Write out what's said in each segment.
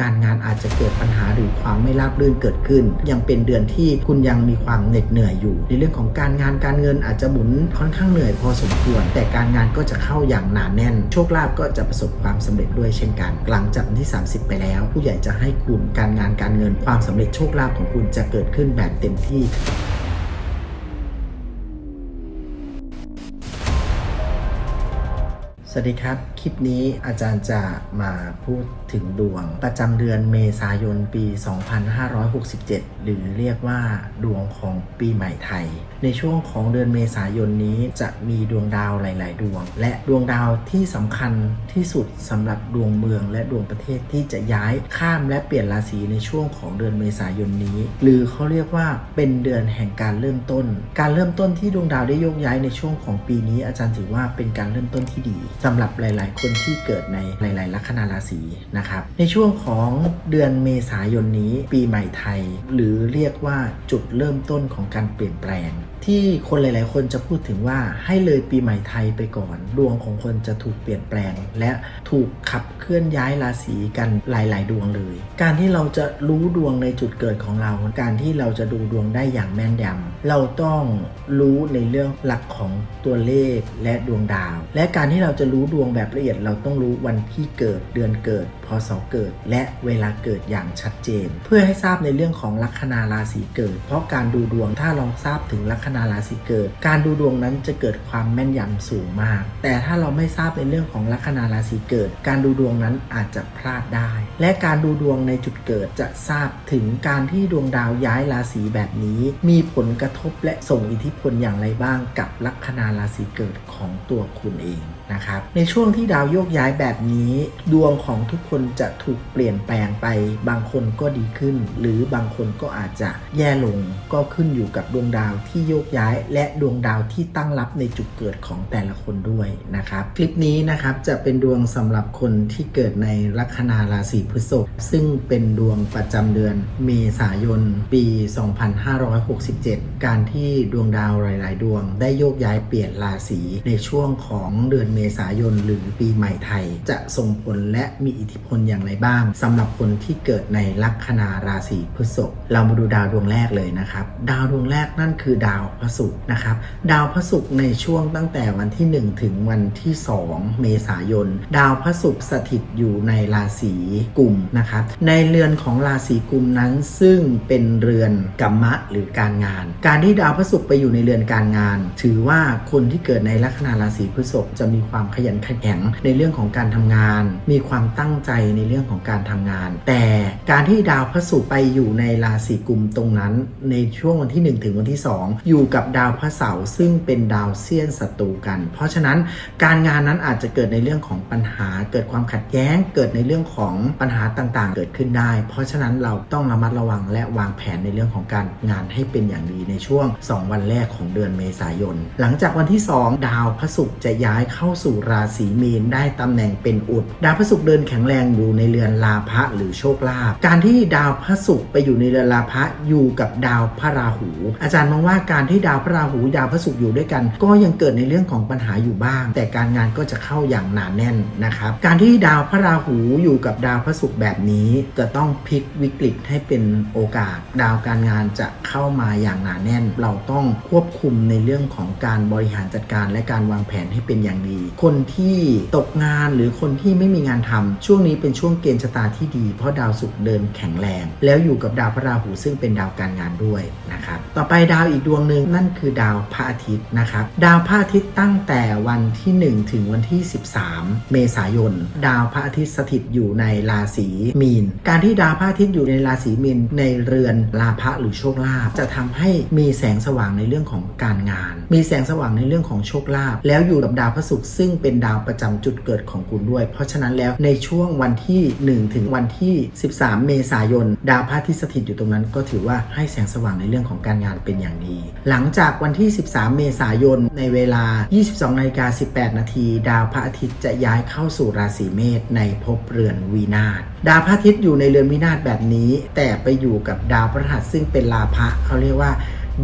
การงานอาจจะเกิดปัญหาหรือความไม่ราบรื่นเกิดขึ้น ยังเป็นเดือนที่คุณยังมีความเหน็ดเหนื่อยอยู่ ในเรื่องของการงานการเงินอาจจะหมุนค่อนข้างเหนื่อยพอสมควร แต่การงานก็จะเข้าอย่างหนาแน่น โชคลาภก็จะประสบความสำเร็จด้วยเช่นกัน หลังจากวันที่ 30 ไปแล้ว ผู้ใหญ่จะให้คุณการงานการเงินความสำเร็จโชคลาภของคุณจะเกิดขึ้นแบบเต็มที่ วัสดีครับ คลิปนี้อาจารย์จะมาพูดถึงดวง ประจำเดือนเมษายนปี 2567 หรือเรียกว่าดวงของปีใหม่ไทย ในช่วงของเดือนเมษายนนี้จะมีดวงดาวหลาย ๆ ดวง และดวงดาวที่สำคัญที่สุดสำหรับดวงเมืองและดวงประเทศที่จะย้ายข้ามและเปลี่ยนราศีในช่วงของเดือนเมษายนนี้ หรือเขาเรียกว่าเป็นเดือนแห่งการเริ่มต้น การเริ่มต้นที่ดวงดาวได้โยกย้ายในช่วงของปีนี้ อาจารย์ถือว่าเป็นการเริ่มต้นที่ดีสำหรับหลาย ๆ คนที่เกิดในหลาย ๆ ลัคนาราศีนะครับ ในช่วงของเดือนเมษายนนี้ปีใหม่ไทย หรือเรียกว่าจุดเริ่มต้นของการเปลี่ยนแปลงที่คนหลาย ๆ คนจะพูดถึงว่าให้เลยปีใหม่ไทยไปก่อน ดวงของคนจะถูกเปลี่ยนแปลง และถูกขับเคลื่อนย้ายราศีกันหลาย ๆ ดวงเลย การที่เราจะรู้ดวงในจุดเกิดของเรา การที่เราจะดูดวงได้อย่างแม่นยำเราต้องรู้ในเรื่องหลักของตัวเลขและดวงดาว และการที่เราจะรู้ดวงแบบละเอียด เราต้องรู้วันที่เกิดเดือนเกิดพศเกิด และเวลาเกิดอย่างชัดเจน เพื่อให้ทราบในเรื่องของลัคนาราศีเกิด เพราะการดูดวงถ้าเราทราบถึงลัคนาราศีเกิด การดูดวงนั้นจะเกิดความแม่นยำสูงมาก แต่ถ้าเราไม่ทราบในเรื่องของลัคนาราศีเกิด การดูดวงนั้นอาจจะพลาดได้ และการดูดวงในจุดเกิดจะทราบถึงการที่ดวงดาวย้ายราศีแบบนี้ มีผลกระทบและส่งอิทธิพลอย่างไรบ้างกับลัคนาราศีเกิดของตัวคุณเอง นะครับ ในช่วงที่ดาวโยกย้ายแบบนี้ ดวงของทุกคนจะถูกเปลี่ยนแปลงไป บางคนก็ดีขึ้น หรือบางคนก็อาจจะแย่ลง ก็ขึ้นอยู่กับดวงดาวที่โยกย้าย และดวงดาวที่ตั้งรับในจุดเกิดของแต่ละคนด้วยนะครับ คลิปนี้นะครับจะเป็นดวงสำหรับคนที่เกิดในลัคนาราศีพฤษภซึ่งเป็นดวงประจำเดือนเมษายนปี 2567 การที่ดวงดาวหลาย ๆ ดวงได้โยกย้ายเปลี่ยนราศีในช่วงของเดือนเมษายน หรือปีใหม่ไทย จะส่งผลและมีอิทธิพลอย่างไรบ้างสำหรับคนที่เกิดในลัคนาราศีพฤษภเรามาดูดาวดวงแรกเลยนะครับ ดาวดวงแรกนั่นคือดาวพระศุกร์นะครับ ดาวพระศุกร์ในช่วงตั้งแต่วันที่ 1 ถึงวันที่ 2 เมษายน ดาวพระศุกร์สถิตอยู่ในราศีกุมนะครับ ในเรือนของราศีกุมนั้นซึ่งเป็นเรือนกัมมะหรือการงาน การที่ดาวพระศุกร์ไปอยู่ในเรือนการงาน ถือว่าคนที่เกิดในลัคนาราศีพฤษภจะมีความขยันขันแข็งในเรื่องของการทำงาน มีความตั้งใจในเรื่องของการทำงาน แต่การที่ดาวพระศุกร์ไปอยู่ในราศีกุมตรงนั้น ในช่วงวันที่ 1 ถึงวันที่ 2 อยู่กับดาวพระเสาร์ซึ่งเป็นดาวเซียนศัตรูกัน เพราะฉะนั้นการงานนั้นอาจจะเกิดในเรื่องของปัญหา เกิดความขัดแย้ง เกิดในเรื่องของปัญหาต่างๆ เกิดขึ้นได้ เพราะฉะนั้นเราต้องระมัดระวังและวางแผนในเรื่องของการงานให้เป็นอย่างดีในช่วง 2 วันแรกของเดือนเมษายน หลังจากวันที่ 2 ดาวพระศุกร์จะย้ายเข้าสู่ราศีมีนได้ตำแหน่งเป็นอุด ดาวพระศุกร์เดินแข็งแรงอยู่ในเรือนลาภะหรือโชคลาภการที่ดาวพระศุกร์ไปอยู่ในเรือนลาภะอยู่กับดาวพระราหู อาจารย์มองว่าการที่ดาวพระราหูดาวพระศุกร์อยู่ด้วยกัน ก็ยังเกิดในเรื่องของปัญหาอยู่บ้าง แต่การงานก็จะเข้าอย่างหนาแน่นนะครับการที่ดาวพระราหูอยู่กับดาวพระศุกร์แบบนี้จะต้องพลิกวิกฤตให้เป็นโอกาส ดาวการงานจะเข้ามาอย่างหนาแน่น เราต้องควบคุมในเรื่องของการบริหารจัดการและการวางแผนให้เป็นอย่างดีคนที่ตกงานหรือคนที่ไม่มีงานทำช่วงนี้เป็นช่วงเกณฑ์ชะตาที่ดี เพราะดาวศุกร์เดินแข็งแรง แล้วอยู่กับดาวพระราหูซึ่งเป็นดาวการงานด้วยนะครับต่อไปดาวอีกดวงหนึ่งนั่นคือดาวพระอาทิตย์นะครับดาวพระอาทิตย์ตั้งแต่วันที่ 1 ถึงวันที่ 13 เมษายน ดาวพระอาทิตย์สถิตอยู่ในราศีมีน การที่ดาวพระอาทิตย์อยู่ในราศีมีนในเรือนลาภะหรือโชคลาภจะทำให้มีแสงสว่างในเรื่องของการงาน มีแสงสว่างในเรื่องของโชคลาภแล้วอยู่กับดาวพระศุกร์ซึ่งเป็นดาวประจำจุดเกิดของคุณด้วย เพราะฉะนั้นแล้วในช่วงวันที่ 1 ถึงวันที่ 13 เมษายน ดาวพระอาทิตย์สถิตอยู่ตรงนั้น ก็ถือว่าให้แสงสว่างในเรื่องของการงานเป็นอย่างดี หลังจากวันที่ 13 เมษายน ในเวลา 22นาฬิกา18 นาที ดาวพระอาทิตย์จะย้ายเข้าสู่ราศีเมษในภพเรือนวีนาศดาวพระอาทิตย์อยู่ในเรือนวินาศแบบนี้ แต่ไปอยู่กับดาวพฤหัสซึ่งเป็นลาภะเขาเรียกว่า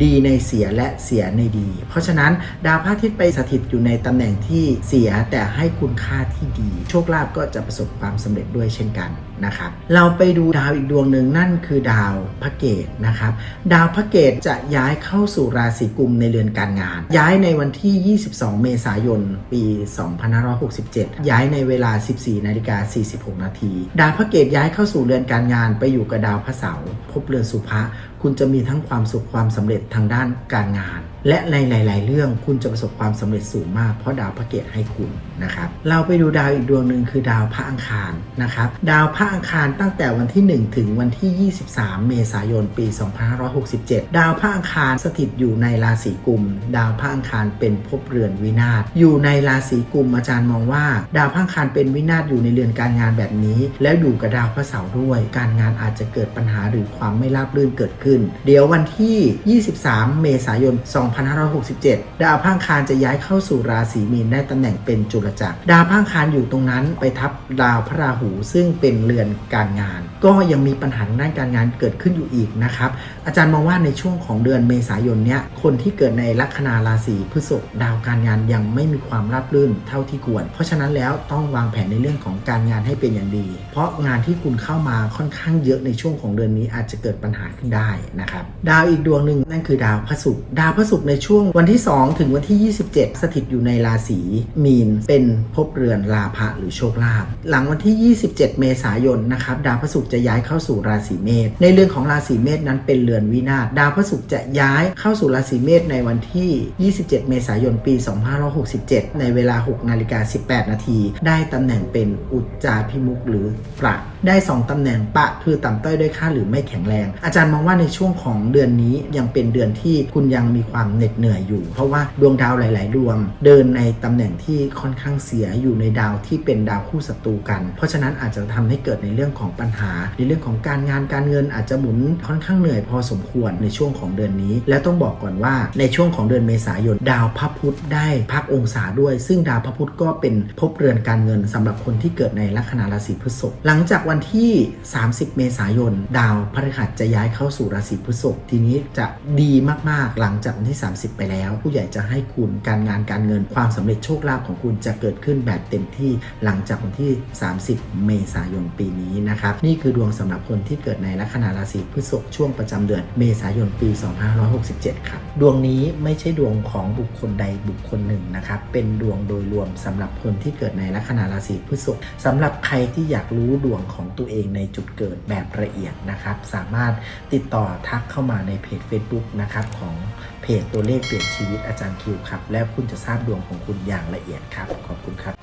ดีในเสียและเสียในดี เพราะฉะนั้นดาวพระอาทิตย์ไปสถิตอยู่ในตำแหน่งที่เสียแต่ให้คุณค่าที่ดี โชคลาภก็จะประสบความสำเร็จด้วยเช่นกันนะครับเราไปดูดาวอีกดวงหนึ่งนั่นคือดาวพระเกตนะครับดาวพระเกตจะย้ายเข้าสู่ราศีกุมในเรือนการงาน ย้ายในวันที่ 22 เมษายน ปี 2567 ย้ายในเวลา 14นาฬิกา46 นาที ดาวพระเกตย้ายเข้าสู่เรือนการงานไปอยู่กับดาวพระเสาร์พบเรือนสุภะคุณจะมีทั้งความสุขความสำเร็จทางด้านการงาน และในหลาย ๆ เรื่องคุณจะประสบความสำเร็จสูงมากเพราะดาวพระเกตให้คุณนะครับเราไปดูดาวอีกดวงหนึ่งคือดาวพระอังคารนะครับดาวพระอังคารตั้งแต่วันที่ 1 ถึงวันที่ 23 เมษายนปี 2567 ดาวพระอังคารสถิตอยู่ในราศีกุม ดาวพระอังคารเป็นภพเรือนวินาศอยู่ในราศีกุมอาจารย์มองว่า ดาวพระอังคารเป็นวินาศอยู่ในเรือนการงานแบบนี้ แล้วอยู่กับดาวพระเสาร์ด้วย การงานอาจจะเกิดปัญหาหรือความไม่ราบรื่นเกิดขึ้น เดี๋ยววันที่23เมษายน 2567 ดาวพังคารจะย้ายเข้าสู่ราศีมีนได้ตำแหน่งเป็นจุลจักร ดาวพังคารอยู่ตรงนั้นไปทับดาวพระราหูซึ่งเป็นเรือนการงาน ก็ยังมีปัญหาด้านการงานเกิดขึ้นอยู่อีกนะครับ อาจารย์มองว่าในช่วงของเดือนเมษายนเนี้ยคนที่เกิดในลัคนาราศีพฤษภดาวการงานยังไม่มีความราบรื่นเท่าที่ควร เพราะฉะนั้นแล้วต้องวางแผนในเรื่องของการงานให้เป็นอย่างดี เพราะงานที่คุณเข้ามาค่อนข้างเยอะในช่วงของเดือนนี้อาจจะเกิดปัญหาขึ้นได้นะครับ ดาวอีกดวงหนึ่งนั่นคือดาวพระศุกร์ดาวพระศุกร์ในช่วงวันที่ 2 ถึงวันที่ 27 สถิตอยู่ในราศีมีน เป็นภพเรือนลาภะหรือโชคลาภหลังวันที่ 27 เมษายนนะครับดาวพระศุกร์จะย้ายเข้าสู่ราศีเมษในเรื่องของราศีเมษนั้นเป็นเรือนวินาศดาวพระศุกร์จะย้ายเข้าสู่ราศีเมษในวันที่ 27 เมษายนปี 2567 ในเวลา 6 นาฬิกา 18 นาที ได้ตำแหน่งเป็นอุจจาพิมุกหรือประ ได้ 2ตำแหน่งปะคือต่ำต้อยด้วยค่าหรือไม่แข็งแรง อาจารย์มองว่าในช่วงของเดือนนี้ยังเป็นเดือนที่คุณยังมีความเหน็ดเหนื่อยอยู่ เพราะว่าดวงดาวหลาย ๆ ดวง เดินในตำแหน่งที่ค่อนข้างเสียอยู่ในดาวที่เป็นดาวคู่ศัตรูกัน เพราะฉะนั้นอาจจะทำให้เกิดในเรื่องของปัญหา ในเรื่องของการงานการเงินอาจจะหมุนค่อนข้างเหนื่อยพอสมควรในช่วงของเดือนนี้ และต้องบอกก่อนว่าในช่วงของเดือนเมษายนดาวพระพุธได้พักองศาด้วย ซึ่งดาวพระพุธก็เป็นภพเรือนการเงินสำหรับคนที่เกิดในลัคนาราศีพฤษภหลังจากวันันที่ 30 เมษายน ดาวพฤหัสจะย้ายเข้าสู่ราศีพฤษภทีนี้จะดีมากๆหลังจากวันที่ 30 ไปแล้ว ผู้ใหญ่จะให้คุณการงานการเงินความสำเร็จโชคลาภของคุณจะเกิดขึ้นแบบเต็มที่หลังจากวันที่ 30 เมษายนปีนี้นะครับนี่คือดวงสำหรับคนที่เกิดในลัคนาราศีพฤษภช่วงประจำเดือนเมษายนปี 2567 ครับดวงนี้ไม่ใช่ดวงของบุคคลใดบุคคลหนึ่งนะครับเป็นดวงโดยรวมสำหรับคนที่เกิดในลัคนาราศีพฤษภสำหรับใครที่อยากรู้ดวงของของตัวเองในจุดเกิดแบบละเอียดนะครับ สามารถติดต่อทักเข้ามาในเพจ Facebook นะครับของเพจตัวเลขเปลี่ยนชีวิตอาจารย์คิวครับ แล้วคุณจะทราบดวงของคุณอย่างละเอียดครับ ขอบคุณครับ